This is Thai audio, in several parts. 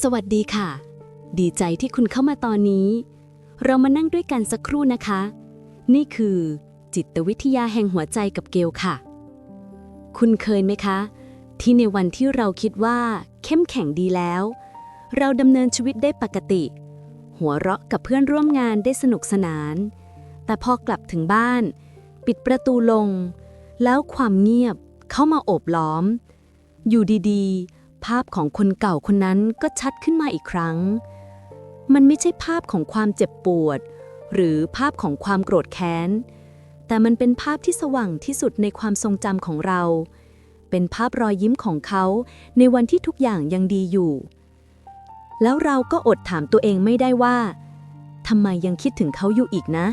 สวัสดีค่ะ ดีใจที่คุณเข้ามาตอนนี้ เรามานั่งด้วยกันสักครู่นะคะ นี่คือ จิตวิทยาแห่งหัวใจกับเกลค่ะ คุณเคยไหมคะ ที่ในวันที่เราคิดว่า เข้มแข็งดีแล้ว เราดำเนินชีวิตได้ปกติ หัวเราะกับเพื่อนร่วมงานได้สนุกสนาน แต่พอกลับถึงบ้าน ปิดประตูลง แล้วความเงียบเข้ามาโอบล้อม อยู่ดีๆ ภาพของคนเก่าคนนั้นก็ชัดขึ้นมาอีกครั้ง มันไม่ใช่ภาพของความเจ็บปวด หรือภาพของความโกรธแค้น แต่มันเป็นภาพที่สว่างที่สุดในความทรงจำของเรา เป็นภาพรอยยิ้มของเขาในวันที่ทุกอย่างยังดีอยู่ แล้วเราก็อดถามตัวเองไม่ได้ว่าทำไมยังคิดถึงเขาอยู่อีกนะ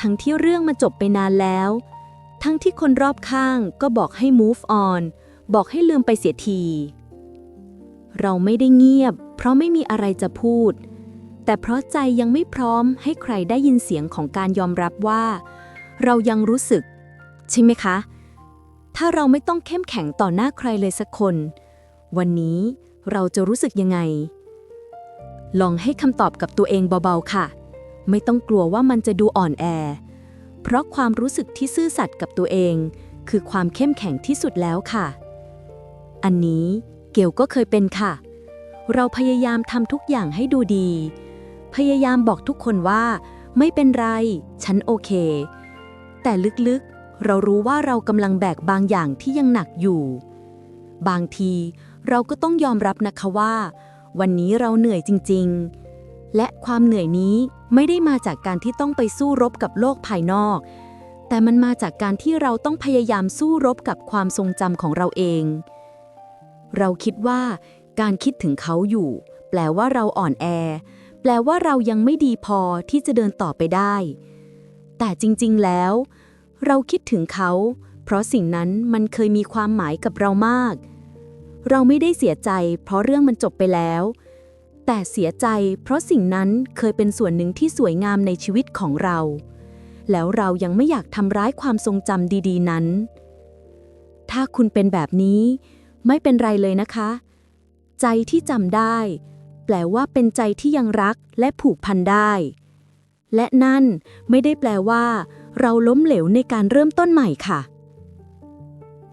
ทั้งที่เรื่องมันจบไปนานแล้ว ทั้งที่คนรอบข้างก็บอกให้ move on บอกให้ลืมไปเสียที เราไม่ได้เงียบ เพราะไม่มีอะไรจะพูด แต่เพราะใจยังไม่พร้อมให้ใครได้ยินเสียงของการยอมรับว่า เรายังรู้สึก ใช่ไหมคะ ถ้าเราไม่ต้องเข้มแข็งต่อหน้าใครเลยสักคน วันนี้เราจะรู้สึกยังไง ลองให้คำตอบกับตัวเองเบาๆค่ะ ไม่ต้องกลัวว่ามันจะดูอ่อนแอ เพราะความรู้สึกที่ซื่อสัตย์กับตัวเอง คือความเข้มแข็งที่สุดแล้วค่ะ อันนี้ เกลก็เคยเป็นค่ะ เราพยายามทำทุกอย่างให้ดูดี พยายามบอกทุกคนว่า ไม่เป็นไร ฉันโอเค แต่ลึกๆ เรารู้ว่าเรากำลังแบกบางอย่างที่ยังหนักอยู่ บางทีเราก็ต้องยอมรับนะคะว่า วันนี้เราเหนื่อยจริง ๆ และความเหนื่อยนี้ไม่ได้มาจากการที่ต้องไปสู้รบกับโลกภายนอก แต่มันมาจากการที่เราต้องพยายามสู้รบกับความทรงจำของเราเอง เราคิดว่า การคิดถึงเขาอยู่ แปลว่าเราอ่อนแอ แปลว่าเรายังไม่ดีพอที่จะเดินต่อไปได้ แต่จริง ๆ แล้ว เราคิดถึงเขา เพราะสิ่งนั้นมันเคยมีความหมายกับเรามาก เราไม่ได้เสียใจ เพราะเรื่องมันจบไปแล้ว แต่เสียใจ เพราะสิ่งนั้นเคยเป็นส่วนหนึ่งที่สวยงามในชีวิตของเรา แล้วเรายังไม่อยากทำร้ายความทรงจำดี ๆ นั้น ถ้าคุณเป็นแบบนี้ ไม่เป็นไรเลยนะคะ ใจที่จำได้ แปลว่าเป็นใจที่ยังรักและผูกพันได้ และนั่นไม่ได้แปลว่า เราล้มเหลวในการเริ่มต้นใหม่ค่ะ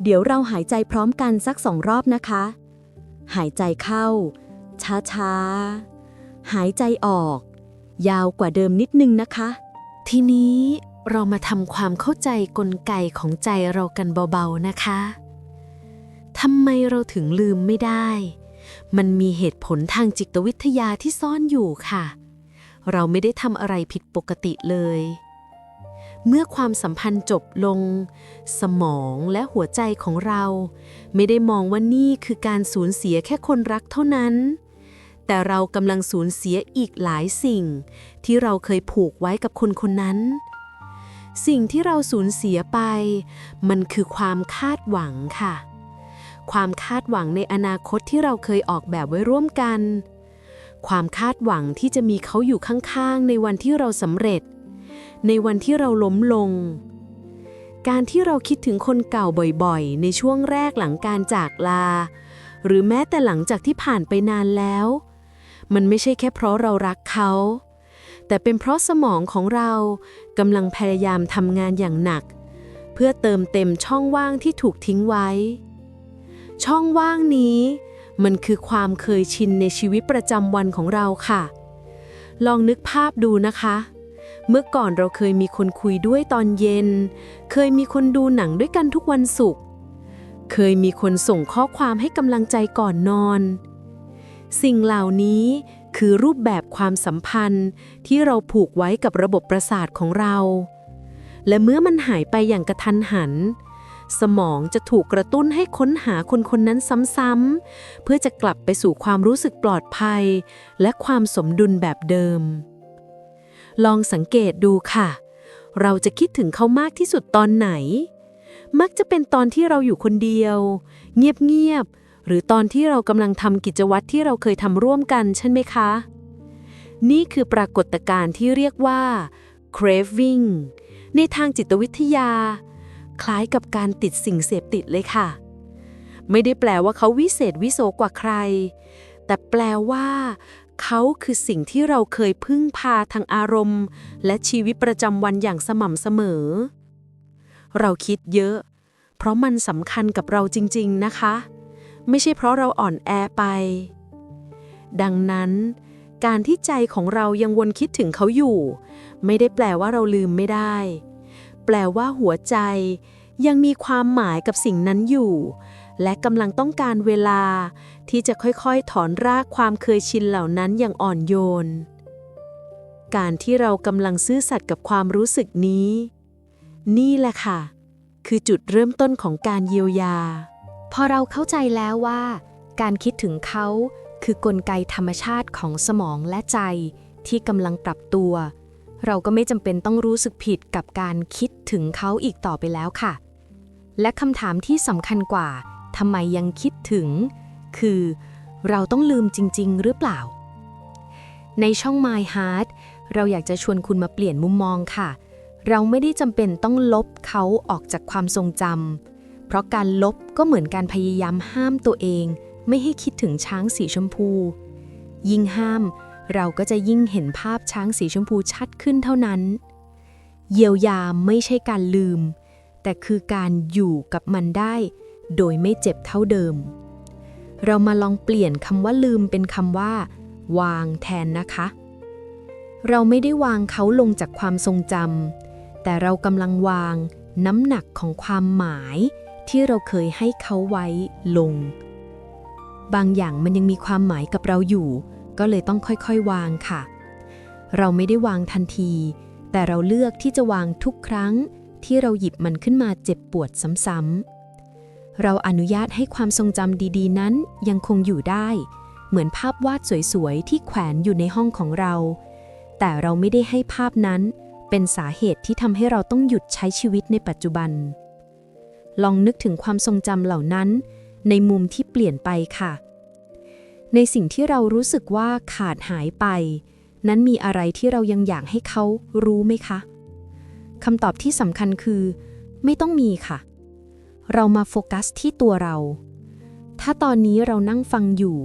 เดี๋ยวเราหายใจพร้อมกันสักสองรอบนะคะ หายใจเข้า ช้าๆ หายใจออก ยาวกว่าเดิมนิดนึงนะคะ ทีนี้เรามาทำความเข้าใจกลไกของใจเรากันเบาๆนะคะ ทำไมเราถึงลืมไม่ได้ มันมีเหตุผลทางจิตวิทยาที่ซ่อนอยู่ค่ะ เราไม่ได้ทำอะไรผิดปกติเลย เมื่อความสัมพันธ์จบลง สมองและหัวใจของเรา ไม่ได้มองว่านี่คือการสูญเสียแค่คนรักเท่านั้น แต่เรากำลังสูญเสียอีกหลายสิ่ง ที่เราเคยผูกไว้กับคนคนนั้นสิ่งที่เราสูญเสียไป มันคือความคาดหวังค่ะ ความคาดหวังในอนาคตที่เราเคยออกแบบไว้ร่วมกัน ความคาดหวังที่จะมีเขาอยู่ข้างๆ ในวันที่เราสำเร็จ ในวันที่เราล้มลง การที่เราคิดถึงคนเก่าบ่อยๆ ในช่วงแรกหลังการจากลา หรือแม้แต่หลังจากที่ผ่านไปนานแล้ว มันไม่ใช่แค่เพราะเรารักเขาแต่เป็นเพราะสมองของเรากำลังพยายามทำงานอย่างหนัก เพื่อเติมเต็มช่องว่างที่ถูกทิ้งไว้ ช่องว่างนี้ มันคือความเคยชินในชีวิตประจำวันของเราค่ะ ลองนึกภาพดูนะคะ เมื่อก่อนเราเคยมีคนคุยด้วยตอนเย็น เคยมีคนดูหนังด้วยกันทุกวันศุกร์เคยมีคนส่งข้อความให้กำลังใจก่อนนอน สิ่งเหล่านี้คือรูปแบบความสัมพันธ์ที่เราผูกไว้กับระบบประสาทของเรา และเมื่อมันหายไปอย่างกระทันหัน สมองจะถูกกระตุ้นให้ค้นหาคนคนนั้นซ้ำๆ เพื่อจะกลับไปสู่ความรู้สึกปลอดภัย และความสมดุลแบบเดิม ลองสังเกตดูค่ะ เราจะคิดถึงเขามากที่สุดตอนไหน มักจะเป็นตอนที่เราอยู่คนเดียว เงียบๆ หรือตอนที่เรากำลังทำกิจวัตรที่เราเคยทำร่วมกันใช่ไหมคะ นี่คือปรากฏการณ์ที่เรียกว่า craving ในทางจิตวิทยา คล้ายกับการติดสิ่งเสพติดเลยค่ะ ไม่ได้แปลว่าเขาวิเศษวิโสกว่าใคร แต่แปลว่า เขาคือสิ่งที่เราเคยพึ่งพาทางอารมณ์ และชีวิตประจำวันอย่างสม่ำเสมอ เราคิดเยอะ เพราะมันสำคัญกับเราจริง ๆนะคะ ไม่ใช่เพราะเราอ่อนแอไป ดังนั้นการที่ใจของเรายังวนคิดถึงเขาอยู่ ไม่ได้แปลว่าเราลืมไม่ได้ แปลว่าหัวใจ ยังมีความหมายกับสิ่งนั้นอยู่ และกำลังต้องการเวลา ที่จะค่อยๆ ถอนรากความเคยชินเหล่านั้นอย่างอ่อนโยน การที่เรากำลังซื่อสัตย์กับความรู้สึกนี้ นี่แหละค่ะ คือจุดเริ่มต้นของการเยียวยา พอเราเข้าใจแล้วว่า การคิดถึงเขาคือกลไกธรรมชาติของสมองและใจที่กำลังปรับตัว เราก็ไม่จำเป็นต้องรู้สึกผิดกับการคิดถึงเขาอีกต่อไปแล้วค่ะ และคำถามที่สำคัญกว่าทำไมยังคิดถึง คือ เราต้องลืมจริง ๆ หรือเปล่า ในช่อง My Heart เราอยากจะชวนคุณมาเปลี่ยนมุมมองค่ะ เราไม่ได้จำเป็นต้องลบเขาออกจากความทรงจำเพราะการลบก็เหมือนการพยายามห้ามตัวเอง ไม่ให้คิดถึงช้างสีชมพู ยิ่งห้าม เราก็จะยิ่งเห็นภาพช้างสีชมพูชัดขึ้นเท่านั้น เยียวยาไม่ใช่การลืม แต่คือการอยู่กับมันได้ โดยไม่เจ็บเท่าเดิม เรามาลองเปลี่ยนคำว่าลืมเป็นคำว่า วางแทนนะคะ เราไม่ได้วางเขาลงจากความทรงจำแต่เรากำลังวางน้ำหนักของความหมายที่เราเคยให้เขาไว้ลง บางอย่างมันยังมีความหมายกับเราอยู่ ก็เลยต้องค่อยๆวางค่ะ เราไม่ได้วางทันที แต่เราเลือกที่จะวางทุกครั้งที่เราหยิบมันขึ้นมาเจ็บปวดซ้ำๆ เราอนุญาตให้ความทรงจำดีๆ นั้นยังคงอยู่ได้ เหมือนภาพวาดสวยๆ ที่แขวนอยู่ในห้องของเรา แต่เราไม่ได้ให้ภาพนั้นเป็นสาเหตุที่ทำให้เราต้องหยุดใช้ชีวิตในปัจจุบัน ลองนึกถึงความทรงจำเหล่านั้น ในมุมที่เปลี่ยนไปค่ะ ในสิ่งที่เรารู้สึกว่าขาดหายไป นั้นมีอะไรที่เรายังอยากให้เขารู้ไหมคะคำตอบที่สำคัญคือ ไม่ต้องมีค่ะ เรามาโฟกัสที่ตัวเรา ถ้าตอนนี้เรานั่งฟังอยู่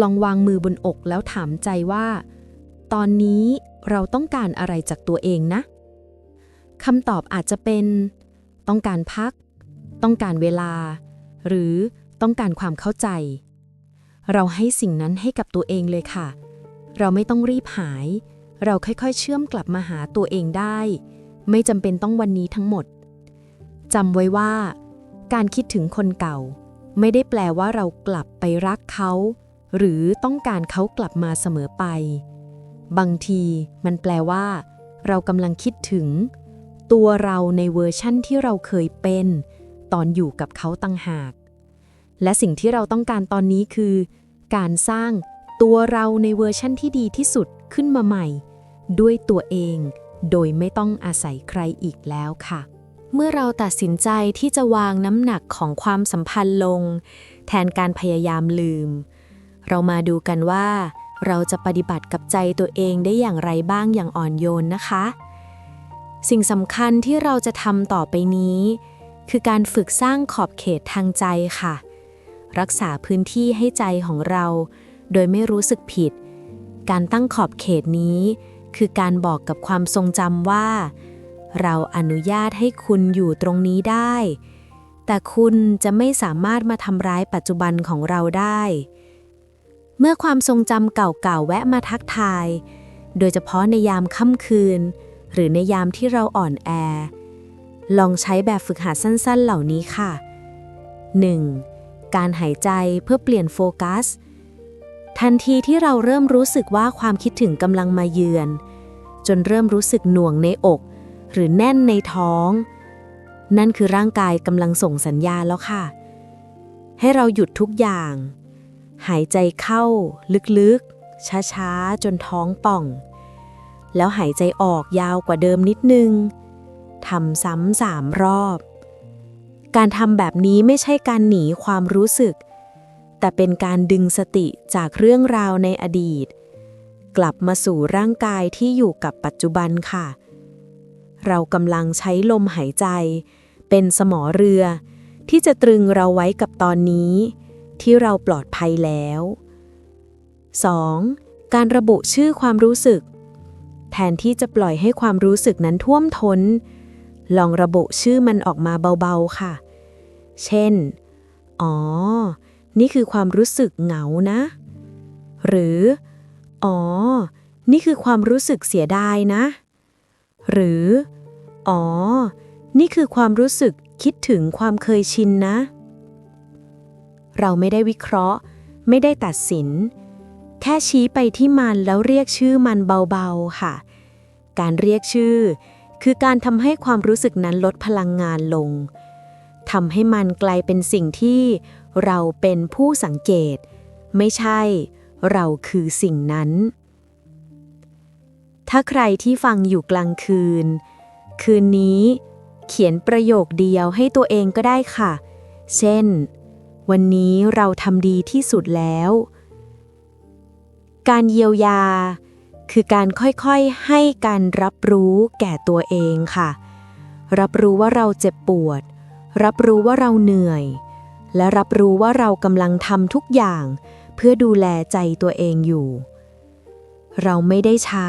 ลองวางมือบนอกแล้วถามใจว่า ตอนนี้เราต้องการอะไรจากตัวเองนะคำตอบอาจจะเป็น ต้องการพัก ต้องการเวลา หรือต้องการความเข้าใจ เราให้สิ่งนั้นให้กับตัวเองเลยค่ะ เราไม่ต้องรีบหาย เราค่อยๆ เชื่อมกลับมาหาตัวเองได้ ไม่จำเป็นต้องวันนี้ทั้งหมดจำไว้ว่า การคิดถึงคนเก่า ไม่ได้แปลว่าเรากลับไปรักเขา หรือต้องการเขากลับมาเสมอไป บางทีมันแปลว่า เรากำลังคิดถึง ตัวเราในเวอร์ชั่นที่เราเคยเป็น ตอนอยู่กับเขาตั้งหาก และสิ่งที่เราต้องการตอนนี้คือ การสร้างตัวเราในเวอร์ชั่นที่ดีที่สุดขึ้นมาใหม่ ด้วยตัวเอง โดยไม่ต้องอาศัยใครอีกแล้วค่ะ เมื่อเราตัดสินใจที่จะวางน้ำหนักของความสัมพันธ์ลง แทนการพยายามลืม เรามาดูกันว่า เราจะปฏิบัติกับใจตัวเองได้อย่างไรบ้างอย่างอ่อนโยนนะคะ สิ่งสำคัญที่เราจะทำต่อไปนี้ คือการฝึกสร้างขอบเขตทางใจค่ะ รักษาพื้นที่ให้ใจของเรา โดยไม่รู้สึกผิด การตั้งขอบเขตนี้ คือการบอกกับความทรงจำว่า เราอนุญาตให้คุณอยู่ตรงนี้ได้ แต่คุณจะไม่สามารถมาทำร้ายปัจจุบันของเราได้ เมื่อความทรงจำเก่าๆแวะมาทักทาย โดยเฉพาะในยามค่ำคืน หรือในยามที่เราอ่อนแอลองใช้แบบฝึกหัดสั้นๆเหล่านี้ค่ะ 1. การหายใจเพื่อเปลี่ยนโฟกัส ทันทีที่เราเริ่มรู้สึกว่าความคิดถึงกำลังมาเยือน จนเริ่มรู้สึกหน่วงในอก หรือแน่นในท้อง นั่นคือร่างกายกำลังส่งสัญญาณแล้วค่ะ ให้เราหยุดทุกอย่าง หายใจเข้า ลึกๆ ช้าๆ จนท้องป่อง แล้วหายใจออกยาวกว่าเดิมนิดนึงทำซ้ำสามรอบ การทำแบบนี้ไม่ใช่การหนีความรู้สึก แต่เป็นการดึงสติจากเรื่องราวในอดีต กลับมาสู่ร่างกายที่อยู่กับปัจจุบันค่ะ เรากำลังใช้ลมหายใจ เป็นสมอเรือ ที่จะตรึงเราไว้กับตอนนี้ ที่เราปลอดภัยแล้ว 2. การระบุชื่อความรู้สึก แทนที่จะปล่อยให้ความรู้สึกนั้นท่วมทน้นลองระบุชื่อมันออกมาเบา ๆ ค่ะ เช่น อ๋อ นี่คือความรู้สึกเหงานะ หรือ อ๋อ นี่คือความรู้สึกเสียดายนะ หรือ อ๋อ นี่คือความรู้สึกคิดถึงความเคยชินนะ เราไม่ได้วิเคราะห์ ไม่ได้ตัดสิน แค่ชี้ไปที่มันแล้วเรียกชื่อมันเบาๆค่ะ การเรียกชื่อ คือการทำให้ความรู้สึกนั้นลดพลังงานลง ทำให้มันกลายเป็นสิ่งที่เราเป็นผู้สังเกต ไม่ใช่ เราคือสิ่งนั้น ถ้าใครที่ฟังอยู่กลางคืน คืนนี้เขียนประโยคเดียวให้ตัวเองก็ได้ค่ะ เช่น วันนี้เราทำดีที่สุดแล้ว การเยียวยา คือการค่อยๆให้การรับรู้แก่ตัวเองค่ะ รับรู้ว่าเราเจ็บปวด รับรู้ว่าเราเหนื่อย และรับรู้ว่าเรากำลังทำทุกอย่าง เพื่อดูแลใจตัวเองอยู่ เราไม่ได้ช้า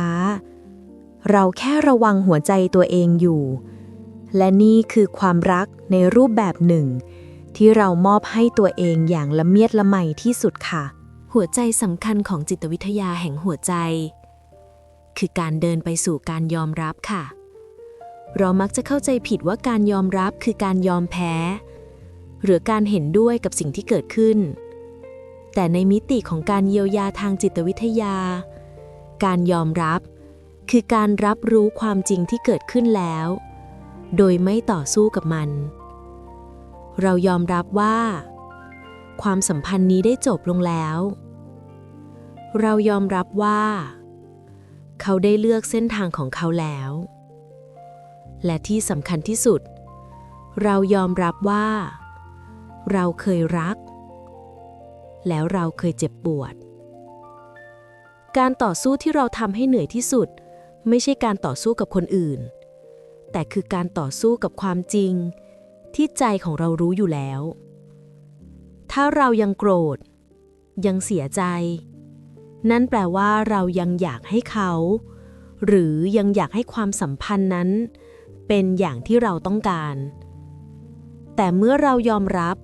เราแค่ระวังหัวใจตัวเองอยู่ และนี่คือความรักในรูปแบบหนึ่ง ที่เรามอบให้ตัวเองอย่างละเมียดละไมที่สุดค่ะ หัวใจสำคัญของจิตวิทยาแห่งหัวใจ คือการเดินไปสู่การยอมรับค่ะ เรามักจะเข้าใจผิดว่าการยอมรับคือการยอมแพ้ หรือการเห็นด้วยกับสิ่งที่เกิดขึ้น แต่ในมิติของการเยียวยาทางจิตวิทยา การยอมรับ คือการรับรู้ความจริงที่เกิดขึ้นแล้ว โดยไม่ต่อสู้กับมัน เรายอมรับว่า ความสัมพันธ์นี้ได้จบลงแล้ว เรายอมรับว่า เขาได้เลือกเส้นทางของเขาแล้ว และที่สำคัญที่สุด เรายอมรับว่า เราเคยรัก แล้วเราเคยเจ็บปวด การต่อสู้ที่เราทำให้เหนื่อยที่สุด ไม่ใช่การต่อสู้กับคนอื่น แต่คือการต่อสู้กับความจริง ที่ใจของเรารู้อยู่แล้ว ถ้าเรายังโกรธ ยังเสียใจ นั่นแปลว่าเรายังอยากให้เขาหรือยังอยากให้ความสัมพันธ์นั้น เป็นอย่างที่เราต้องการ แต่เมื่อเรายอมรับ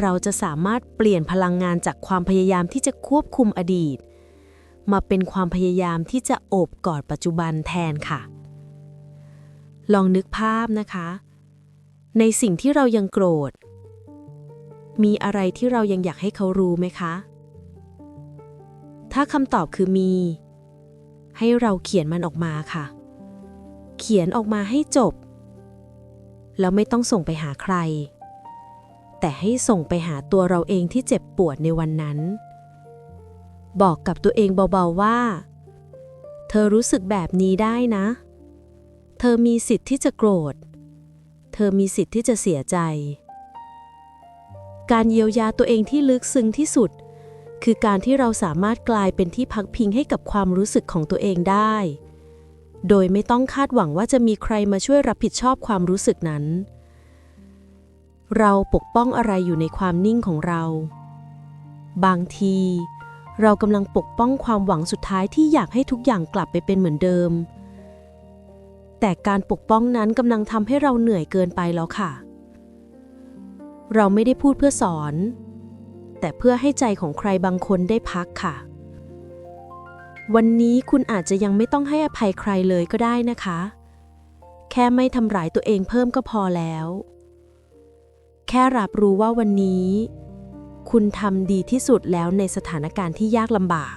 เราจะสามารถเปลี่ยนพลังงานจากความพยายามที่จะควบคุมอดีต มาเป็นความพยายามที่จะโอบกอดปัจจุบันแทนค่ะ ลองนึกภาพนะคะ ในสิ่งที่เรายังโกรธ มีอะไรที่เรายังอยากให้เขารู้ไหมคะ ถ้าคำตอบคือมี ให้เราเขียนมันออกมาค่ะ เขียนออกมาให้จบ แล้วไม่ต้องส่งไปหาใคร แต่ให้ส่งไปหาตัวเราเองที่เจ็บปวดในวันนั้น บอกกับตัวเองเบาๆว่า เธอรู้สึกแบบนี้ได้นะ เธอมีสิทธิ์ที่จะโกรธ เธอมีสิทธิ์ที่จะเสียใจ การเยียวยาตัวเองที่ลึกซึ้งที่สุดคือการที่เราสามารถกลายเป็นที่พักพิงให้กับความรู้สึกของตัวเองได้ โดยไม่ต้องคาดหวังว่าจะมีใครมาช่วยรับผิดชอบความรู้สึกนั้น เราปกป้องอะไรอยู่ในความนิ่งของเรา บางที เรากำลังปกป้องความหวังสุดท้ายที่อยากให้ทุกอย่างกลับไปเป็นเหมือนเดิม แต่การปกป้องนั้นกำลังทำให้เราเหนื่อยเกินไปแล้วค่ะ เราไม่ได้พูดเพื่อสอน แต่เพื่อให้ใจของใครบางคนได้พักค่ะ วันนี้คุณอาจจะยังไม่ต้องให้อภัยใครเลยก็ได้นะคะ แค่ไม่ทำร้ายตัวเองเพิ่มก็พอแล้ว แค่รับรู้ว่าวันนี้ คุณทำดีที่สุดแล้วในสถานการณ์ที่ยากลำบาก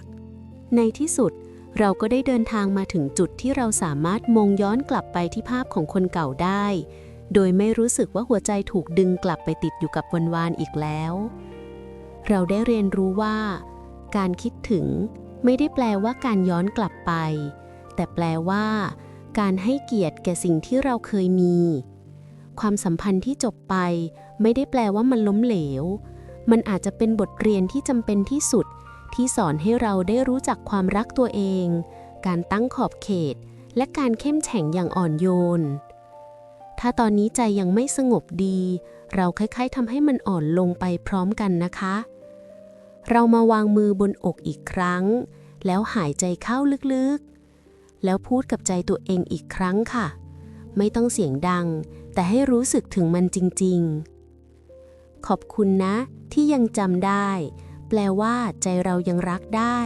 ในที่สุดเราก็ได้เดินทางมาถึงจุดที่เราสามารถมองย้อนกลับไปที่ภาพของคนเก่าได้ โดยไม่รู้สึกว่าหัวใจถูกดึงกลับไปติดอยู่กับวันวานอีกแล้ว เราได้เรียนรู้ว่า การคิดถึง ไม่ได้แปลว่าการย้อนกลับไป แต่แปลว่า การให้เกียรติแก่สิ่งที่เราเคยมี ความสัมพันธ์ที่จบไป ไม่ได้แปลว่ามันล้มเหลว มันอาจจะเป็นบทเรียนที่จำเป็นที่สุด ที่สอนให้เราได้รู้จักความรักตัวเอง การตั้งขอบเขต และการเข้มแข็งอย่างอ่อนโยน ถ้าตอนนี้ใจยังไม่สงบดี เราค่อยๆทำให้มันอ่อนลงไปพร้อมกันนะคะ เรามาวางมือบนอกอีกครั้ง แล้วหายใจเข้าลึกๆ แล้วพูดกับใจตัวเองอีกครั้งค่ะ ไม่ต้องเสียงดัง แต่ให้รู้สึกถึงมันจริงๆ ขอบคุณนะ ที่ยังจำได้ แปลว่าใจเรายังรักได้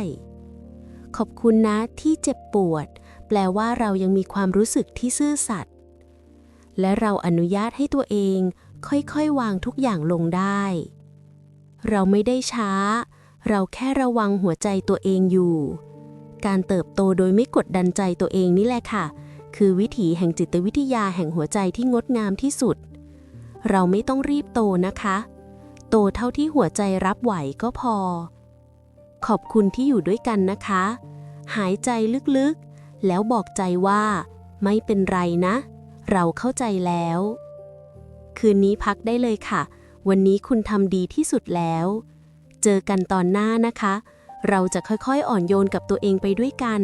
ขอบคุณนะที่เจ็บปวด แปลว่าเรายังมีความรู้สึกที่ซื่อสัตย์ และเราอนุญาตให้ตัวเองค่อยๆ วางทุกอย่างลงได้ เราไม่ได้ช้า เราแค่ระวังหัวใจตัวเองอยู่ การเติบโตโดยไม่กดดันใจตัวเองนี่แหละค่ะ คือวิถีแห่งจิตวิทยาแห่งหัวใจที่งดงามที่สุด เราไม่ต้องรีบโตนะคะ โตเท่าที่หัวใจรับไหวก็พอ ขอบคุณที่อยู่ด้วยกันนะคะ หายใจลึกๆ แล้วบอกใจว่า ไม่เป็นไรนะ เราเข้าใจแล้ว คืนนี้พักได้เลยค่ะ วันนี้คุณทำดีที่สุดแล้ว เจอกันตอนหน้านะคะ เราจะค่อยๆอ่อนโยนกับตัวเองไปด้วยกัน